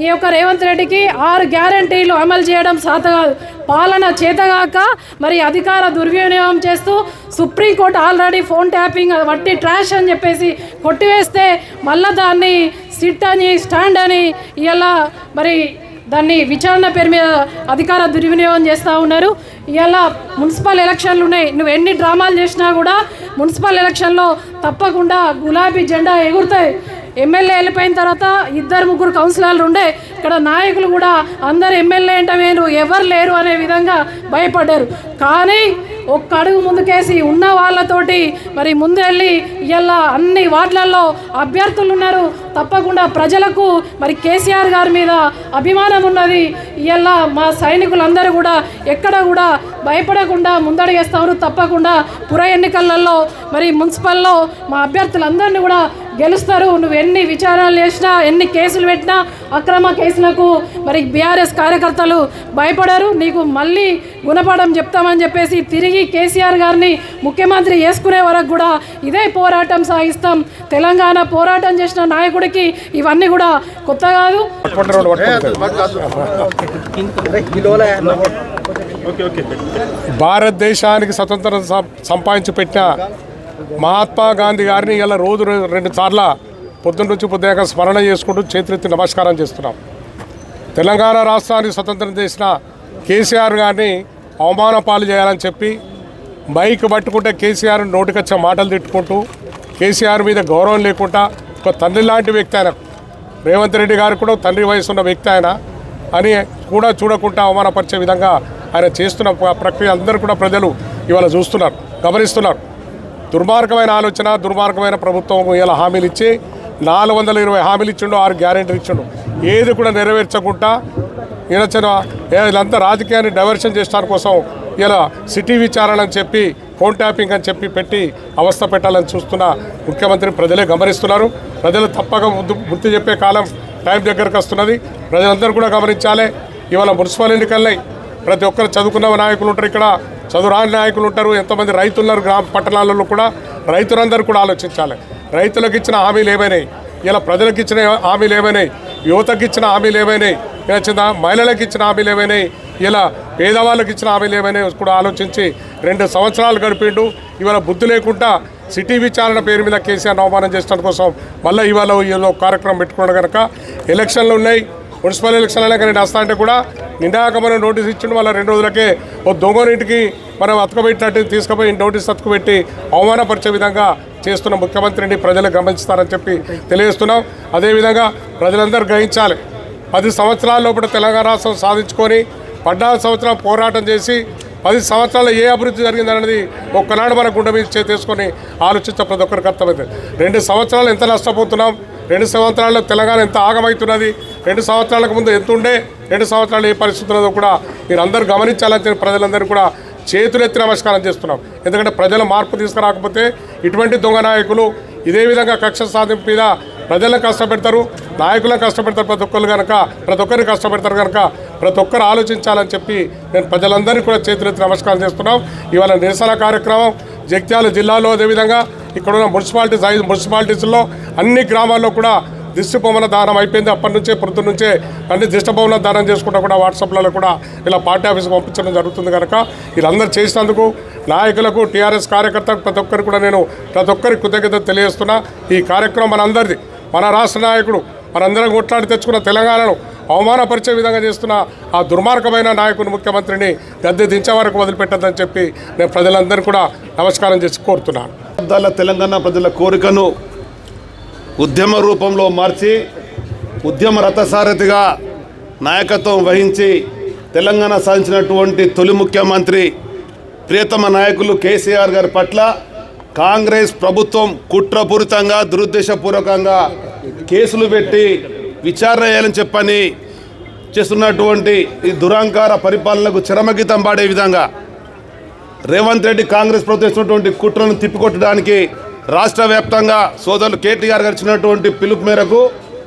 ఈ యొక్క రేవంత్ రెడ్డికి ఆరు గ్యారంటీలు అమలు చేయడం సాత కాదు పాలన చేతగాక మరి అధికార దుర్వినియోగం చేస్తూ supreme court already phone tapping వట్టి ట్రాష్ అని చెప్పేసి కొట్టివేస్తే మళ్ళా దాన్ని సిట్ అని స్టాండ్ అని ఇలా మరి దాన్ని విచారణ పేరు మీద అధికార దుర్వినియోగం చేస్తూ ఉన్నారు. ఇలా మున్సిపల్ ఎలక్షన్లు ఉన్నాయి. నువ్వు ఎన్ని డ్రామాలు చేసినా కూడా మున్సిపల్ ఎలక్షన్లో తప్పకుండా గులాబీ జెండా ఎగురుతాయి. ఎమ్మెల్యే వెళ్ళిపోయిన తర్వాత ఇద్దరు ముగ్గురు కౌన్సిలర్లు ఉండే ఇక్కడ నాయకులు కూడా అందరు ఎమ్మెల్యే అంటే వేరు ఎవరు లేరు అనే విధంగా భయపడ్డారు. కానీ ఒక్క అడుగు ముందుకేసి ఉన్న వాళ్ళతోటి మరి ముందు వెళ్ళి అన్ని వార్డులలో అభ్యర్థులు ఉన్నారు. తప్పకుండా ప్రజలకు మరి కేసీఆర్ గారి మీద అభిమానం ఉన్నది. ఇలా మా సైనికులందరూ కూడా ఎక్కడ కూడా భయపడకుండా ముందడుగేస్తారు తప్పకుండా పుర ఎన్నికలలో మరి మున్సిపల్లో మా అభ్యర్థులందరినీ కూడా గెలుస్తారు. నువ్వు ఎన్ని విచారాలు చేసినా ఎన్ని కేసులు పెట్టినా అక్రమ కేసులకు మరి బీఆర్ఎస్ కార్యకర్తలు భయపడరు. నీకు మళ్ళీ గుణపాఠం చెప్తామని చెప్పేసి తిరిగి కేసీఆర్ గారిని ముఖ్యమంత్రి చేసుకునే వరకు కూడా ఇదే పోరాటం సాగిస్తాం. తెలంగాణ పోరాటం చేసిన నాయకుడికి ఇవన్నీ కూడా కొత్త కాదు. భారతదేశానికి స్వతంత్రం సంపాదించి పెట్టిన మహాత్మా గాంధీ గారిని ఇలా రోజు రెండు సార్ల పొద్దున్న నుంచి పొద్దున స్మరణ చేసుకుంటూ చేతులెత్తి నమస్కారం చేస్తున్నాం. తెలంగాణ రాష్ట్రాన్ని స్వతంత్రం చేసిన కేసీఆర్ గారిని అవమాన పాలు చేయాలని చెప్పి మైక్ పట్టుకుంటే కేసీఆర్ నోటికొచ్చే మాటలు తిట్టుకుంటూ కేసీఆర్ మీద గౌరవం లేకుండా ఒక తండ్రి లాంటి వ్యక్తి ఆయన. రేవంత్ రెడ్డి గారు కూడా తండ్రి వయసు ఉన్న వ్యక్తి ఆయన అని కూడా చూడకుండా అవమానపరిచే విధంగా ఆయన చేస్తున్న ప్రక్రియ అందరూ కూడా ప్రజలు ఇవాళ చూస్తున్నారు గమనిస్తున్నారు. దుర్మార్గమైన ఆలోచన దుర్మార్గమైన ప్రభుత్వం ఇలా హామీలు ఇచ్చి నాలుగు వందల ఇరవై హామీలు ఇచ్చిండు ఆరు గ్యారెంటీలు ఇచ్చిండు. ఏది కూడా నెరవేర్చకుండా ఈయన వీళ్ళంతా రాజకీయాన్ని డైవర్షన్ చేయడానికి కోసం ఇలా సిటీ విచారణ అని చెప్పి ఫోన్ ట్యాపింగ్ అని చెప్పి పెట్టి అవస్థ పెట్టాలని చూస్తున్న ముఖ్యమంత్రి ప్రజలే గమనిస్తున్నారు. ప్రజలు తప్పక గుర్తు చెప్పే కాలం టైం దగ్గరకు వస్తున్నది. ప్రజలందరూ కూడా గమనించాలి. ఇవాళ మున్సిపల్ ఎన్నికల్ని ప్రతి ఒక్కరు చదువుకున్న నాయకులు ఉంటారు ఇక్కడ. చదువురాని నాయకులు ఉంటారు ఎంతమంది రైతులు ఉన్నారు గ్రామ పట్టణాలలో కూడా. రైతులందరూ కూడా ఆలోచించాలి. రైతులకు ఇచ్చిన హామీలు ఏమైనాయి? ఇలా ప్రజలకు ఇచ్చిన హామీలు ఏమైనాయి? యువతకు ఇచ్చిన హామీలు ఏమైనాయి? ఇలా చిన్న మహిళలకు ఇచ్చిన హామీలు ఏమైనాయి? ఇలా పేదవాళ్ళకి ఇచ్చిన హామీలు ఏమైనాయి? కూడా ఆలోచించి రెండు సంవత్సరాలు గడిపిండు. ఇవాళ బుద్ధి లేకుండా సిటీ విచారణ పేరు మీద కేసీఆర్ అవమానం చేసిన కోసం మళ్ళీ ఇవాళ ఈలో కార్యక్రమం పెట్టుకున్నాడు కనుక ఎలక్షన్లు ఉన్నాయి. మున్సిపల్ ఎలక్షన్లు కానీ వస్తా అంటే కూడా నిండాక మనం నోటీస్ ఇచ్చిండు మళ్ళీ రెండు రోజులకే ఓ దొంగనింటికి మనం అతకబెట్టినట్టు తీసుకుపోయి నోటీస్ అతకబెట్టి అవమానపరిచే విధంగా చేస్తున్న ముఖ్యమంత్రిని ప్రజలు గమనిస్తారని చెప్పి తెలియజేస్తున్నాం. అదేవిధంగా ప్రజలందరూ గ్రహించాలి పది సంవత్సరాల లోపల తెలంగాణ రాష్ట్రం సాధించుకొని పద్నాలుగు సంవత్సరాలు పోరాటం చేసి పది సంవత్సరాల్లో ఏ అభివృద్ధి జరిగిందనేది ఒక్కనాడు మన గుండె మీద చేసుకొని ఆలోచించే ప్రతి ఒక్కరికి అర్థమైంది రెండు సంవత్సరాలు ఎంత నష్టపోతున్నాం రెండు సంవత్సరాల్లో తెలంగాణ ఎంత ఆగమవుతున్నది రెండు సంవత్సరాలకు ముందు ఎంత ఉండే రెండు సంవత్సరాలు ఏ పరిస్థితి ఉన్నదో కూడా మీరు అందరూ గమనించాలని చెప్పి ప్రజలందరూ కూడా చేతులెత్తి నమస్కారం చేస్తున్నాం. ఎందుకంటే ప్రజల మార్పు తీసుకురాకపోతే ఇటువంటి దొంగ నాయకులు ఇదే విధంగా కక్ష సాధింపు మీద ప్రజలను కష్టపెడతారు నాయకులను కష్టపెడతారు ప్రతి ఒక్కరు కనుక ప్రతి ఒక్కరిని కష్టపెడతారు కనుక ప్రతి ఒక్కరు ఆలోచించాలని చెప్పి నేను ప్రజలందరినీ కూడా చేతులెత్తి నమస్కారం చేస్తున్నాం. ఇవాళ నిరసన కార్యక్రమం జగిత్యాల జిల్లాలో అదేవిధంగా ఇక్కడ ఉన్న మున్సిపాలిటీస్ ఐదు మున్సిపాలిటీస్లో అన్ని గ్రామాల్లో కూడా దిష్టి భవన దానం అయిపోయింది. అప్పటి నుంచే పొద్దు నుంచే అన్ని దిష్టి భవన దానం చేసుకుంటా కూడా వాట్సాప్లలో కూడా ఇలా పార్టీ ఆఫీస్కి పంపించడం జరుగుతుంది కనుక వీళ్ళందరూ చేసినందుకు నాయకులకు టీఆర్ఎస్ కార్యకర్తలకు ప్రతి ఒక్కరికి కూడా నేను ప్రతి ఒక్కరికి కృతజ్ఞత తెలియజేస్తున్నా. ఈ కార్యక్రమం మనందరిది. మన రాష్ట్ర నాయకుడు మనందరం కొట్లాడి తెచ్చుకున్న తెలంగాణను అవమానపరిచే విధంగా చేస్తున్న ఆ దుర్మార్గమైన నాయకుని ముఖ్యమంత్రిని గద్దె దించే వరకు వదిలిపెట్టద్దని చెప్పి నేను ప్రజలందరినీ కూడా నమస్కారం చేసి కోరుతున్నాను. అద్దాల తెలంగాణ ప్రజల కోరికను ఉద్యమ రూపంలో మార్చి ఉద్యమ రథసారథిగా నాయకత్వం వహించి తెలంగాణ సాధించినటువంటి తొలి ముఖ్యమంత్రి ప్రియతమ నాయకులు కేసీఆర్ గారి పట్ల కాంగ్రెస్ ప్రభుత్వం కుట్రపూరితంగా దురుద్దేశపూర్వకంగా కేసులు పెట్టి విచారణ చేయాలని చెప్పని చేస్తున్నటువంటి ఈ దురాంకార పరిపాలనకు చరమగీతం పాడే విధంగా రేవంత్ రెడ్డి కాంగ్రెస్ ప్రభుత్వం ఇచ్చినటువంటి తిప్పికొట్టడానికి రాష్ట్ర వ్యాప్తంగా సోదరులు కేటీఆర్ గారు ఇచ్చినటువంటి పిలుపు మేరకు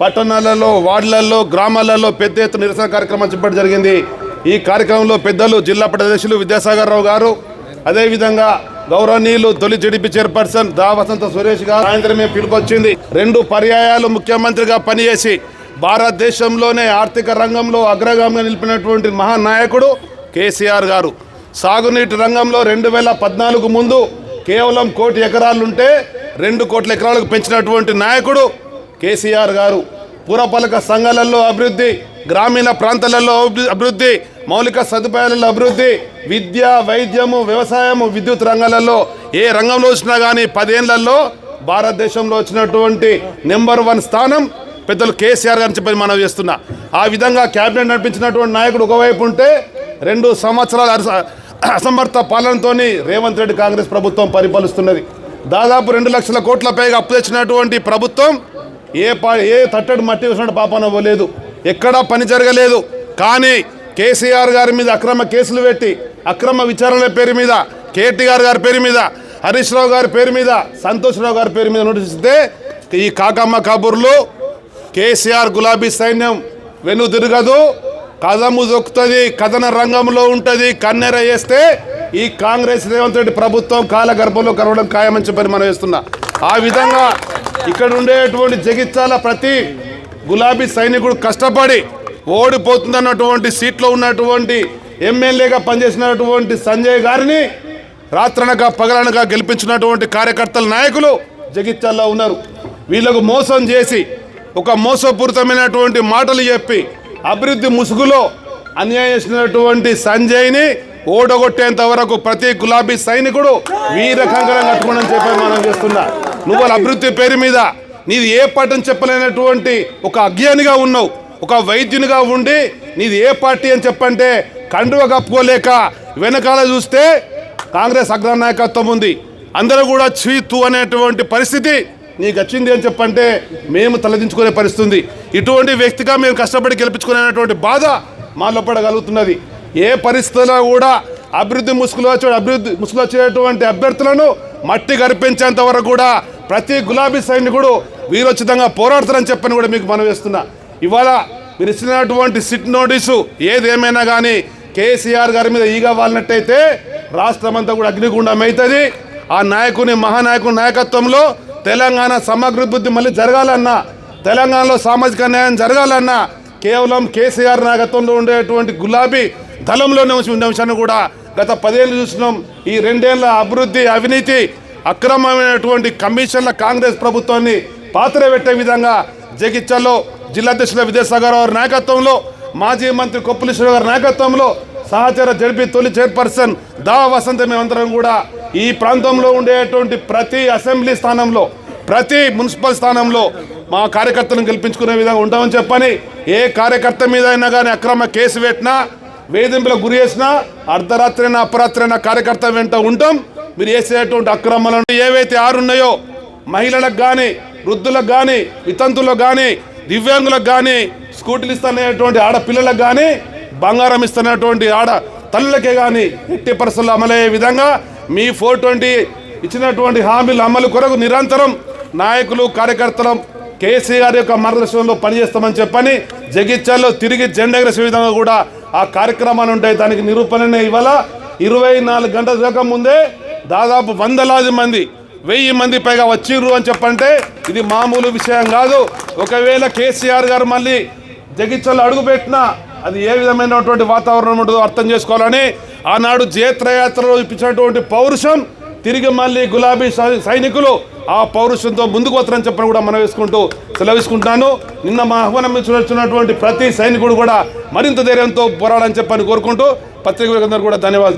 పట్టణాలలో వార్డులలో గ్రామాలలో పెద్ద ఎత్తున నిరసన కార్యక్రమం చేపట్టడం జరిగింది. ఈ కార్యక్రమంలో పెద్దలు జిల్లా ప్రదర్శులు విద్యాసాగర్ రావు గారు అదేవిధంగా గౌరవనీయులు తొలి జడిపి చైర్పర్సన్ దావసంత సురేష్ గారు సాయంత్రమే పిలుపొచ్చింది రెండు పర్యాయాలు ముఖ్యమంత్రిగా పనిచేసి భారతదేశంలోనే ఆర్థిక రంగంలో అగ్రగామిగా నిలిపినటువంటి మహానాయకుడు కేసీఆర్ గారు. సాగునీటి రంగంలో రెండు వేల పద్నాలుగు ముందు కేవలం కోటి ఎకరాలుంటే రెండు కోట్ల ఎకరాలకు పెంచినటువంటి నాయకుడు కేసీఆర్ గారు. పురపాలక సంఘాలలో అభివృద్ధి గ్రామీణ ప్రాంతాలలో అభివృద్ధి మౌలిక సదుపాయాలలో అభివృద్ధి విద్య వైద్యము వ్యవసాయము విద్యుత్ రంగాలలో ఏ రంగంలో వచ్చినా కానీ పదేళ్ళలో భారతదేశంలో వచ్చినటువంటి నెంబర్ వన్ స్థానం పెద్దలు కేసీఆర్ గారిని చెప్పి మనం చేస్తున్నా. ఆ విధంగా క్యాబినెట్ నడిపించినటువంటి నాయకుడు ఒకవైపు ఉంటే రెండు సంవత్సరాల అసమర్థ పాలనతోని రేవంత్ రెడ్డి కాంగ్రెస్ ప్రభుత్వం పరిపాలిస్తున్నది. దాదాపు రెండు లక్షల కోట్ల పైగా అప్పు తెచ్చినటువంటి ప్రభుత్వం ఏ పా ఏ తట్టడి మట్టి వేసినట్టు పాపన పోలేదు ఎక్కడా పని జరగలేదు. కానీ కేసీఆర్ గారి మీద అక్రమ కేసులు పెట్టి అక్రమ విచారణల పేరు మీద కేటీఆర్ గారి పేరు మీద హరీష్ రావు గారి పేరు మీద సంతోష్ రావు గారి పేరు మీద నోటీస్ ఇస్తే ఈ కాకమ్మ కబుర్లు కేసీఆర్ గులాబీ సైన్యం వెను తిరగదు కదము దొక్కుతుంది కథన రంగంలో ఉంటుంది కన్నెర వేస్తే ఈ కాంగ్రెస్ రేవంత్ రెడ్డి ప్రభుత్వం కాలగర్భంలో కరవడం ఖాయమని చెప్పని మనం వేస్తున్నా. ఆ విధంగా ఇక్కడ ఉండేటువంటి జగిత్యాల ప్రతి గులాబీ సైనికుడు కష్టపడి ఓడిపోతుందన్నటువంటి సీట్లో ఉన్నటువంటి ఎమ్మెల్యేగా పనిచేసినటువంటి సంజయ్ గారిని రాత్రనగా పగలనగా గెలిపించినటువంటి కార్యకర్తల నాయకులు జగిత్యాల్లో ఉన్నారు. వీళ్ళకు మోసం చేసి ఒక మోసపూరితమైనటువంటి మాటలు చెప్పి అభివృద్ధి ముసుగులో అన్యాయం చేసినటువంటి సంజయ్ని ఓడగొట్టేంత వరకు ప్రతి గులాబీ సైనికుడు వీర కట్టుకోవడం చెప్పి మనం చేస్తున్నా. నువ్వు అభివృద్ధి పేరు మీద నీది ఏ పార్టీ చెప్పలేనటువంటి ఒక అజ్ఞానిగా ఉన్నావు ఒక వైద్యునిగా ఉండి నీది ఏ పార్టీ అని చెప్పంటే కండువ కప్పుకోలేక వెనకాల చూస్తే కాంగ్రెస్ అగ్ర నాయకత్వం ఉంది. అందరూ కూడా చీ తూ అనేటువంటి పరిస్థితి నీకు వచ్చింది అని చెప్పంటే మేము తలదించుకునే పరిస్థితి ఉంది. ఇటువంటి వ్యక్తిగా మేము కష్టపడి గెలిపించుకునేటువంటి బాధ మా లోపల కలుగుతున్నది ఏ పరిస్థితుల్లో కూడా అభివృద్ధి ముసుగులో వచ్చే అభివృద్ధి ముసుగులో వచ్చేటువంటి అభ్యర్థులను మట్టి గరిపించేంత వరకు కూడా ప్రతి గులాబీ సైనికుడు వీరోచితంగా పోరాడతారని చెప్పని కూడా మీకు మనం వేస్తున్నా. ఇవాళ మీరు ఇచ్చినటువంటి సిట్ నోటీసు ఏదేమైనా కానీ కేసీఆర్ గారి మీద ఈగ వాలినట్టయితే రాష్ట్రం అంతా కూడా అగ్నిగుండం అవుతుంది ఆ నాయకుని మహానాయకుని నాయకత్వంలో తెలంగాణ సమగ్ర మళ్ళీ జరగాలన్నా తెలంగాణలో సామాజిక న్యాయం జరగాలన్నా కేవలం కేసీఆర్ నాయకత్వంలో ఉండేటువంటి గులాబీ దళంలోనే ఉండే అంశాన్ని కూడా గత పదేళ్ళు చూసినాం ఈ రెండేళ్ళ అభివృద్ధి అవినీతి అక్రమమైనటువంటి కమిషన్ల కాంగ్రెస్ ప్రభుత్వాన్ని పాత్ర పెట్టే విధంగా జగిత్యాల్లో జిల్లాధ్యక్షుల విద్యాసాగర్ గారి నాయకత్వంలో మాజీ మంత్రి కొప్పులేశ్వర గారి నాయకత్వంలో సహచర జడ్పీ తొలి చైర్పర్సన్ దా వసంత మేమందరం కూడా ఈ ప్రాంతంలో ఉండేటువంటి ప్రతి అసెంబ్లీ స్థానంలో ప్రతి మున్సిపల్ స్థానంలో మా కార్యకర్తలను గెలిపించుకునే విధంగా ఉంటామని చెప్పని ఏ కార్యకర్త మీద అయినా కానీ అక్రమ కేసు పెట్టినా వేధింపులకు గురి చేసినా అర్ధరాత్రైనా అపరాత్రైనా కార్యకర్త వెంట ఉంటాం. మీరు చేసేటువంటి అక్రమాలను ఏవైతే ఆరు ఉన్నాయో మహిళలకు కానీ వృద్ధులకు కానీ వితంతులకు కానీ దివ్యాంగులకు కానీ స్కూటీలు ఇస్తున్నటువంటి ఆడపిల్లలకు కానీ బంగారం ఇస్తున్నటువంటి ఆడ తల్లులకే కానీ ఎట్టి పరిస్థితులు అమలయ్యే విధంగా మీ ఫోర్ ట్వంటీ ఇచ్చినటువంటి హామీల అమలు కొరకు నిరంతరం నాయకులు కార్యకర్తలు కేసీఆర్ యొక్క మార్గదర్శనంలో పనిచేస్తామని చెప్పని జగిత్యాల్లో తిరిగి జెండా విధంగా కూడా ఆ కార్యక్రమాలు ఉంటాయి. దానికి నిరూపణనే ఇవాళ ఇరవై నాలుగు గంటల దాకా ముందే దాదాపు వందలాది మంది వెయ్యి మంది పైగా వచ్చిర్రు అని చెప్పంటే ఇది మామూలు విషయం కాదు. ఒకవేళ కేసీఆర్ గారు మళ్ళీ జగిత్యాలు అడుగుపెట్టినా అది ఏ విధమైనటువంటి వాతావరణం ఉంటుందో అర్థం చేసుకోవాలని ఆనాడు జేత్రయాత్రలో ఇప్పించినటువంటి పౌరుషం తిరిగి మళ్ళీ గులాబీ సై- సైనికులు ఆ పౌరుషంతో ముందుకు వస్తారని చెప్పని కూడా మనం వేసుకుంటూ సెలవిసుకుంటున్నాను. నిన్న మా ఆహ్వానం ప్రతి సైనికుడు కూడా మరింత ధైర్యంతో పోరాడని చెప్పని కోరుకుంటూ పత్రికలందరూ కూడా ధన్యవాదాలు.